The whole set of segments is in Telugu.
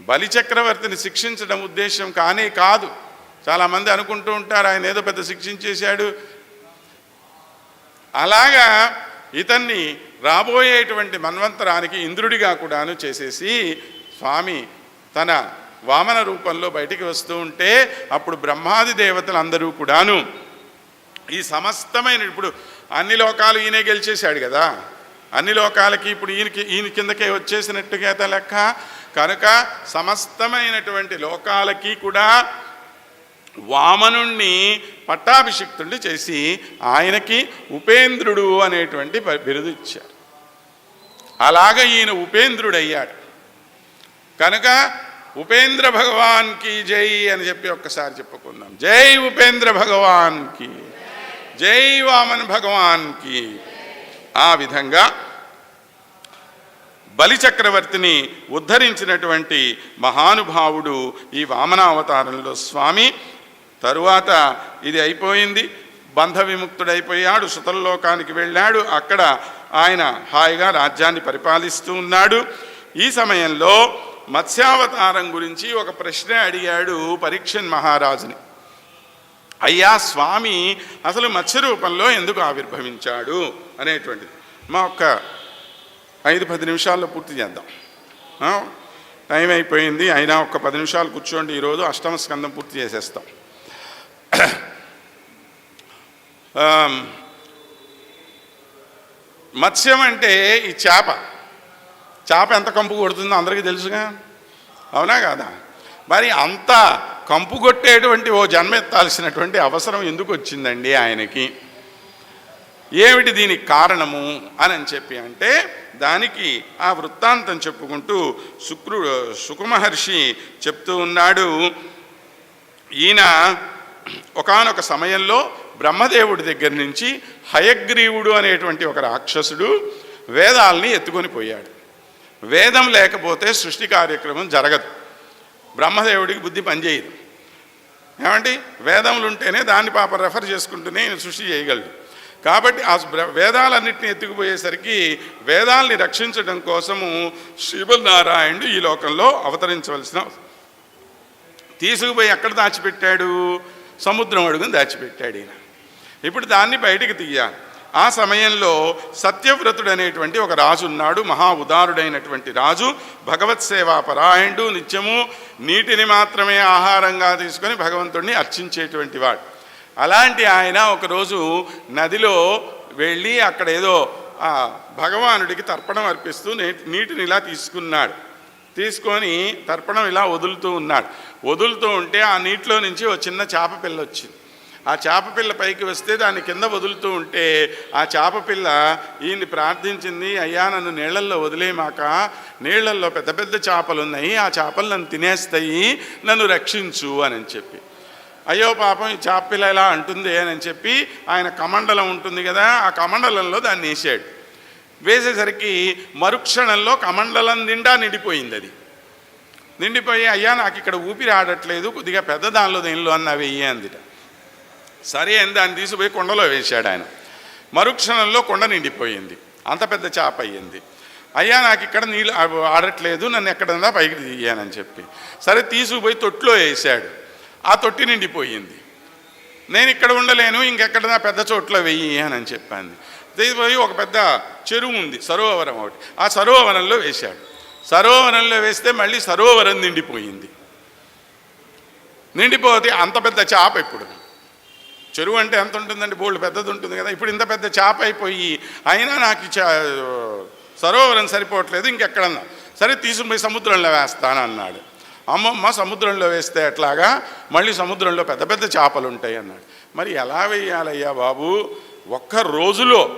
బలిచక్రవర్తిని శిక్షించడం ఉద్దేశం కానే కాదు. చాలామంది అనుకుంటూ ఉంటారు ఆయన ఏదో పెద్ద శిక్షించేశాడు. అలాగా ఇతన్ని రాబోయేటువంటి మన్వంతరానికి ఇంద్రుడిగా కూడాను చేసేసి స్వామి తన వామన రూపంలో బయటికి వస్తూ ఉంటే అప్పుడు బ్రహ్మాది దేవతలు అందరూ కూడాను ఈ సమస్తమైన ఇప్పుడు అన్ని లోకాలు ఈయనే గెలిచేశాడు కదా. అన్ని లోకాలకి ఇప్పుడు ఈయనకి ఈయన కిందకే వచ్చేసినట్టుగా లెక్క. కనుక సమస్తమైనటువంటి లోకాలకి కూడా వామనుణ్ణి పట్టాభిషిక్తుడిని చేసి ఆయనకి ఉపేంద్రుడు అనేటువంటి బిరుదు ఇచ్చారు. అలాగ ఈయన ఉపేంద్రుడయ్యాడు. కనుక ఉపేంద్ర భగవాన్కి జై అని చెప్పి ఒక్కసారి చెప్పుకుందాం. జై ఉపేంద్ర భగవాన్కి జై వామన్ భగవాన్కి ఆ విధంగా బలిచక్రవర్తిని ఉద్ధరించినటువంటి మహానుభావుడు ఈ వామనావతారంలో స్వామి. తరువాత ఇది అయిపోయింది. బంధ విముక్తుడైపోయాడు. సుతల్లోకానికి వెళ్ళాడు. అక్కడ ఆయన హాయిగా రాజ్యాన్ని పరిపాలిస్తూ ఉన్నాడు. ఈ సమయంలో మత్స్యావతారం గురించి ఒక ప్రశ్న అడిగాడు పరీక్షన్ మహారాజుని. అయ్యా స్వామి అసలు మత్స్య రూపంలో ఎందుకు ఆవిర్భవించాడు? అనేటువంటిది. మా ఒక్క ఐదు పది నిమిషాల్లో పూర్తి చేద్దాం. టైం అయిపోయింది. అయినా ఒక పది నిమిషాలు కూర్చోండి. ఈరోజు అష్టమ స్కందం పూర్తి చేసేస్తాం. మత్స్యం అంటే ఈ చేప. చేప ఎంత కంపు కొడుతుందో అందరికీ తెలుసుగా? అవునా కాదా? మరి అంత కంపు కొట్టేటువంటి ఓ జన్మెత్తాల్సినటువంటి అవసరం ఎందుకు వచ్చిందండి ఆయనకి? ఏమిటి దీనికి కారణము అని అని చెప్పి అంటే దానికి ఆ వృత్తాంతం చెప్పుకుంటూ శుక్రు సుకుమహర్షి చెప్తూ ఉన్నాడు. ఈయన ఒకానొక సమయంలో బ్రహ్మదేవుడి దగ్గర నుంచి హయగ్రీవుడు అనేటువంటి ఒక రాక్షసుడు వేదాల్ని ఎత్తుకొని పోయాడు. వేదం లేకపోతే సృష్టి కార్యక్రమం జరగదు. బ్రహ్మదేవుడికి బుద్ధి పనిచేయదు. ఏమండి? వేదములు ఉంటేనే దాన్ని పాప రెఫర్ చేసుకుంటూనే సృష్టి చేయగలడు. కాబట్టి ఆ వేదాలన్నింటినీ ఎత్తుకుపోయేసరికి వేదాల్ని రక్షించడం కోసము శివనారాయణుడు ఈ లోకంలో అవతరించవలసిన తీసుకుపోయి ఎక్కడ దాచిపెట్టాడు? సముద్రం అడుగుని దాచిపెట్టాడు ఈయన. ఇప్పుడు దాన్ని బయటికి తీయాలి. ఆ సమయంలో సత్యవ్రతుడు అనేటువంటి ఒక రాజు ఉన్నాడు మహా ఉదారుడైనటువంటి రాజు. భగవత్ సేవా పరాయణుడు నిత్యము నీటిని మాత్రమే ఆహారంగా తీసుకొని భగవంతుడిని అర్చించేటువంటి వాడు. అలాంటి ఆయన ఒకరోజు నదిలో వెళ్ళి అక్కడ ఏదో భగవానుడికి తర్పణం అర్పిస్తూ నీటిని ఇలా తీసుకున్నాడు. తీసుకొని తర్పణం ఇలా వదులుతూ ఉన్నాడు. వదులుతూ ఉంటే ఆ నీటిలో నుంచి ఒక చిన్న చేప పిల్ల వచ్చింది. ఆ చేప పిల్ల పైకి వస్తే దాని కింద వదులుతూ ఉంటే ఆ చేప పిల్ల ఈయన్ని ప్రార్థించింది అయ్యా నన్ను నీళ్ళల్లో వదిలేమాక నీళ్ళల్లో పెద్ద పెద్ద చేపలు ఉన్నాయి ఆ చేపలు నన్ను తినేస్తాయి నన్ను రక్షించు అని చెప్పి. అయ్యో పాపం ఈ చాపిల్ల ఇలా అంటుంది అని చెప్పి ఆయన కమండలం ఉంటుంది కదా ఆ కమండలంలో దాన్ని వేసాడు. వేసేసరికి మరుక్షణంలో కమండలం నిండా నిండిపోయింది అది. నిండిపోయి అయ్యా నాకు ఇక్కడ ఊపిరి ఆడట్లేదు కొద్దిగా పెద్ద దానిలో దీనిలో అన్న వెయ్యి అందిట. సరే అని దాన్ని తీసుకుపోయి కొండలో వేశాడు ఆయన. మరుక్షణంలో కొండ నిండిపోయింది. అంత పెద్ద చేప అయ్యింది. అయ్యా నాకు ఇక్కడ నీళ్ళు ఆడట్లేదు నన్ను ఎక్కడన్నా పైకి తీయానని చెప్పి. సరే తీసుకుపోయి తొట్టులో వేశాడు ఆ తొట్టి నిండిపోయింది. నేను ఇక్కడ ఉండలేను ఇంకెక్కడన్నా పెద్ద చోట్ల వెయ్యి అని చెప్పాను. పోయి ఒక పెద్ద చెరువు ఉంది సరోవరం ఒకటి. ఆ సరోవరంలో వేశాడు. సరోవరంలో వేస్తే మళ్ళీ సరోవరం నిండిపోయింది. నిండిపోతే అంత పెద్ద చేప ఇప్పుడు. చెరువు అంటే ఎంత ఉంటుందండి? బోల్డ్ పెద్దది ఉంటుంది కదా. ఇప్పుడు ఇంత పెద్ద చేప అయిపోయి అయినా నాకు చా- సరోవరం సరిపోవట్లేదు ఇంకెక్కడన్నా. సరే తీసుకుపోయి సముద్రంలో వేస్తాను అన్నాడు అమ్మమ్మ సముద్రంలో వేస్తే ఎట్లాగా? మళ్ళీ సముద్రంలో పెద్ద పెద్ద చేపలు ఉంటాయి అన్నాడు. మరి ఎలా వేయాలయ్యా బాబు? ఒక్క రోజులో.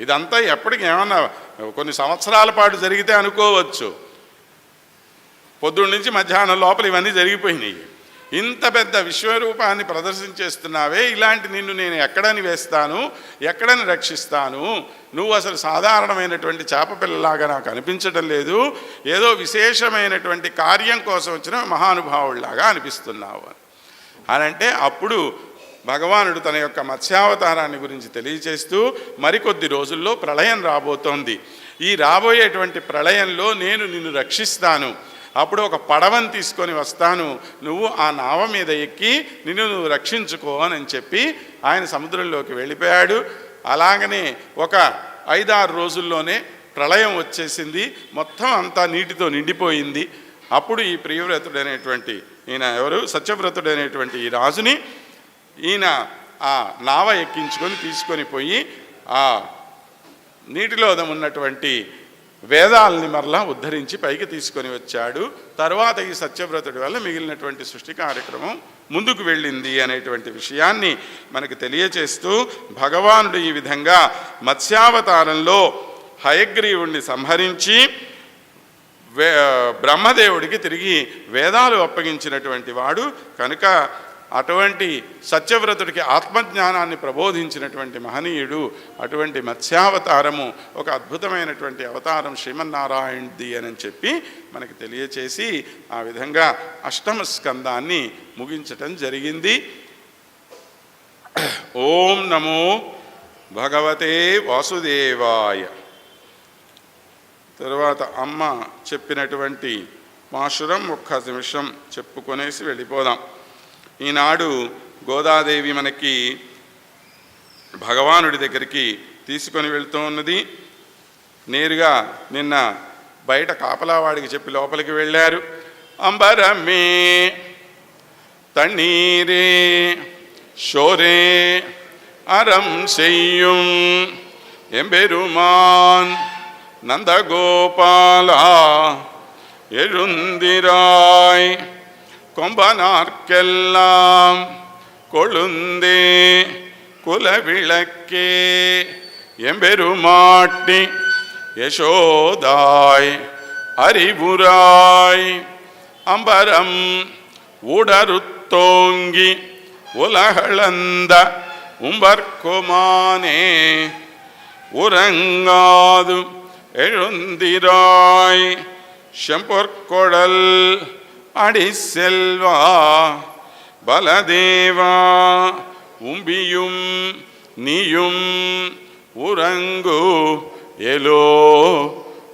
ఇదంతా ఎప్పటికి ఏమన్నా కొన్ని సంవత్సరాల పాటు జరిగితే అనుకోవచ్చు. పొద్దున్న నుంచి మధ్యాహ్నం లోపల ఇవన్నీ జరిగిపోయినాయి. ఇంత పెద్ద విశ్వరూపాన్ని ప్రదర్శించేస్తున్నావే ఇలాంటి నిన్ను నేను ఎక్కడని వేస్తాను ఎక్కడని రక్షిస్తాను? నువ్వు అసలు సాధారణమైనటువంటి చేపపిల్లలాగా నాకు అనిపించడం లేదు. ఏదో విశేషమైనటువంటి కార్యం కోసం వచ్చిన మహానుభావుడిలాగా అనిపిస్తున్నావు అని. అంటే అప్పుడు భగవానుడు తన యొక్క మత్స్యావతారాన్ని గురించి తెలియజేస్తూ మరికొద్ది రోజుల్లో ప్రళయం రాబోతోంది. ఈ రాబోయేటువంటి ప్రళయంలో నేను నిన్ను రక్షిస్తాను. అప్పుడు ఒక పడవని తీసుకొని వస్తాను. నువ్వు ఆ నావ మీద ఎక్కి నిన్ను నువ్వు రక్షించుకో అని చెప్పి ఆయన సముద్రంలోకి వెళ్ళిపోయాడు. అలాగనే ఒక ఐదారు రోజుల్లోనే ప్రళయం వచ్చేసింది. మొత్తం అంతా నీటితో నిండిపోయింది. అప్పుడు ఈ ప్రియవ్రతుడైనటువంటి ఈయన ఎవరు? సత్యవ్రతుడైనటువంటి ఈ రాజుని ఈయన ఆ నావ ఎక్కించుకొని తీసుకొని పోయి ఆ నీటిలో ఉన్నటువంటి వేదాలని మరలా ఉద్ధరించి పైకి తీసుకొని వచ్చాడు. తర్వాత ఈ సత్యవ్రతుడి వల్ల మిగిలినటువంటి సృష్టి కార్యక్రమం ముందుకు వెళ్ళింది అనేటువంటి విషయాన్ని మనకు తెలియచేస్తూ భగవానుడు ఈ విధంగా మత్స్యావతారంలో హయగ్రీవుణ్ణి సంహరించి వే బ్రహ్మదేవుడికి తిరిగి వేదాలు అప్పగించినటువంటి వాడు. కనుక అటువంటి సత్యవ్రతుడికి ఆత్మజ్ఞానాన్ని ప్రబోధించినటువంటి మహనీయుడు అటువంటి మత్స్యావతారము ఒక అద్భుతమైనటువంటి అవతారం శ్రీమన్నారాయణది అని చెప్పి మనకి తెలియచేసి ఆ విధంగా అష్టమ స్కందాన్ని ముగించటం జరిగింది. ఓం నమో భగవతే వాసుదేవాయ. తరువాత అమ్మ చెప్పినటువంటి మాషురం ఒక్క నిమిషం చెప్పుకొనేసి వెళ్ళిపోదాం. ఈనాడు గోదాదేవి మనకి భగవానుడి దగ్గరికి తీసుకొని వెళ్తూ ఉన్నది నేరుగా నిన్న బయట కాపలావాడికి చెప్పి లోపలికి వెళ్ళారు అంబరమే தண்ணீரே ஷோரே அறம் செய்யும் எம்பெருமான் நந்தகோபாலா எழுந்திராய் கொம்பனார்க்கெல்லாம் கொழுந்தே குலவிளக்கே. எம்பெருமாட்டி யசோதாய் அறிவுராய். அம்பரம் உடருத்தோங்கி உலகளந்த உம்பர்க்குமானே. உறங்காது எழுந்திராய். செம்பொற்கொடல் அடி செல்வா பலதேவா உம்பியும் நீயும் உறங்கு ఎలో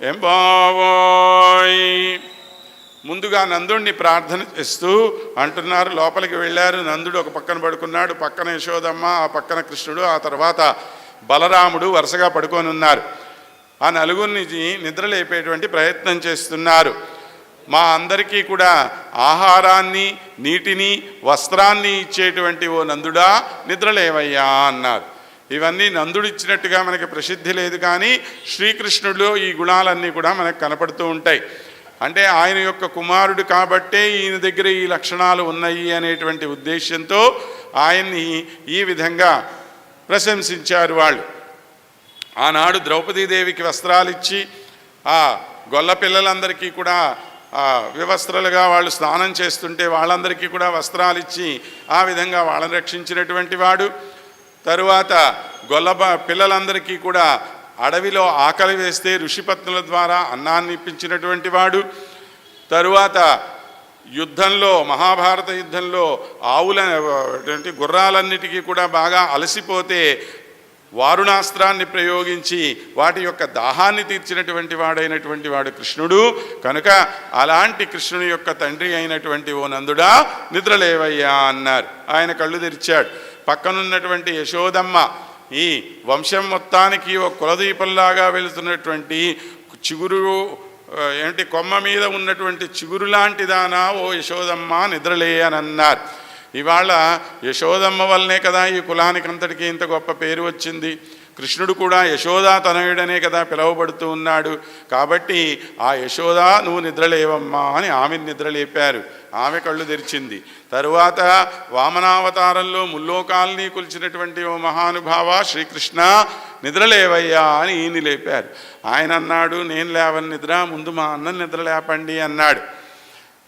ఎంబావాయ్ ముందుగా నందుడిని ప్రార్థన చేస్తూ అంటున్నారు లోపలికి వెళ్ళారు నందుడు ఒక పక్కన పడుకున్నాడు పక్కన యశోదమ్మ ఆ పక్కన కృష్ణుడు ఆ తర్వాత బలరాముడు వరుసగా పడుకొని ఉన్నారు ఆ నలుగురిని నిద్రలేపేటువంటి ప్రయత్నం చేస్తున్నారు మా అందరికీ కూడా ఆహారాన్ని నీటిని వస్త్రాన్ని ఇచ్చేటువంటి ఓ నందుడా నిద్రలేవయ్యా అన్నారు ఇవన్నీ నందుడు ఇచ్చినట్టుగా మనకి ప్రసిద్ధి లేదు కానీ శ్రీకృష్ణుడిలో ఈ గుణాలన్నీ కూడా మనకు కనపడుతూ ఉంటాయి. అంటే ఆయన యొక్క కుమారుడు కాబట్టే ఈయన దగ్గర ఈ లక్షణాలు ఉన్నాయి అనేటువంటి ఉద్దేశంతో ఆయన్ని ఈ విధంగా ప్రశంసించారు వాళ్ళు. ఆనాడు ద్రౌపదీదేవికి వస్త్రాలు ఇచ్చి ఆ గొల్ల పిల్లలందరికీ కూడా వివస్త్రలుగా వాళ్ళు స్నానం చేస్తుంటే వాళ్ళందరికీ కూడా వస్త్రాలు ఇచ్చి ఆ విధంగా వాళ్ళని రక్షించినటువంటి వాడు. తరువాత గొల్లబ పిల్లలందరికీ కూడా అడవిలో ఆకలి వేస్తే ఋషిపత్నుల ద్వారా అన్నాన్ని ఇప్పించినటువంటి వాడు. తరువాత యుద్ధంలో మహాభారత యుద్ధంలో ఆవుల గుర్రాలన్నిటికీ కూడా బాగా అలసిపోతే వారుణాస్త్రాన్ని ప్రయోగించి వాటి యొక్క దాహాన్ని తీర్చినటువంటి వాడైనటువంటి వాడు కృష్ణుడు. కనుక అలాంటి కృష్ణుని యొక్క తండ్రి అయినటువంటి ఓ నందుడా నిద్రలేవయ్యా అన్నారు. ఆయన కళ్ళు తెరిచాడు. పక్కనున్నటువంటి యశోదమ్మ ఈ వంశం మొత్తానికి ఒక కులదీపంలాగా వెళుతున్నటువంటి చిగురు ఏంటి కొమ్మ మీద ఉన్నటువంటి చిగురు లాంటిదానా ఓ యశోదమ్మ నిద్రలే అని అన్నారు ఇవాళ యశోదమ్మ వల్లనే కదా ఈ కులానికి అంతటికి ఇంత గొప్ప పేరు వచ్చింది. కృష్ణుడు కూడా యశోదా తనయుడనే కదా పిలువబడుతూ ఉన్నాడు. కాబట్టి ఆ యశోదా నువ్వు నిద్రలేవమ్మా అని ఆమెను నిద్రలేపారు. ఆమె కళ్ళు తెరిచింది. తరువాత వామనావతారంలో ముల్లోకాల్ని కొలిచినటువంటి ఓ మహానుభావ శ్రీకృష్ణ నిద్రలేవయ్యా అని ఈయన లేపారు. ఆయన అన్నాడు నేను లేవని నిద్ర ముందు మా అన్నం నిద్ర లేపండి అన్నాడు.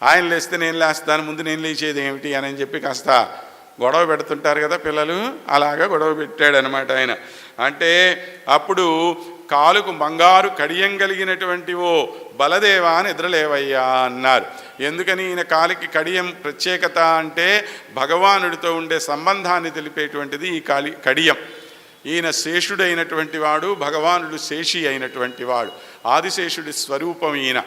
ఆయన లేస్తే నేను లేస్తాను ముందు నేను లేచేది ఏమిటి అని చెప్పి కాస్త గొడవ పెడుతుంటారు కదా పిల్లలు అలాగా గొడవ పెట్టాడనమాట ఆయన. అంటే అప్పుడు కాలుకు బంగారు కడియం కలిగినటువంటి ఓ బలదేవా నిద్రలేవయ్యా అన్నారు. ఎందుకని ఈయన కాలికి కడియం ప్రత్యేకత అంటే భగవానుడితో ఉండే సంబంధాన్ని తెలిపేటువంటిది ఈ కాలి కడియం. ఈయన శేషుడైనటువంటి వాడు భగవానుడు శేషి అయినటువంటి వాడు ఆదిశేషుడి స్వరూపం ఈయన.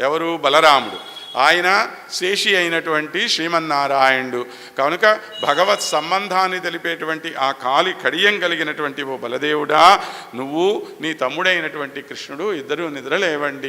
ఎవరు? బలరాముడు. ఆయన శేషి అయినటువంటి శ్రీమన్నారాయణుడు. కనుక భగవత్ సంబంధాన్ని తెలిపేటువంటి ఆ కాలి కడియం కలిగినటువంటి ఓ బలదేవుడా నువ్వు నీ తమ్ముడైనటువంటి కృష్ణుడు ఇద్దరు నిద్రలేవండి.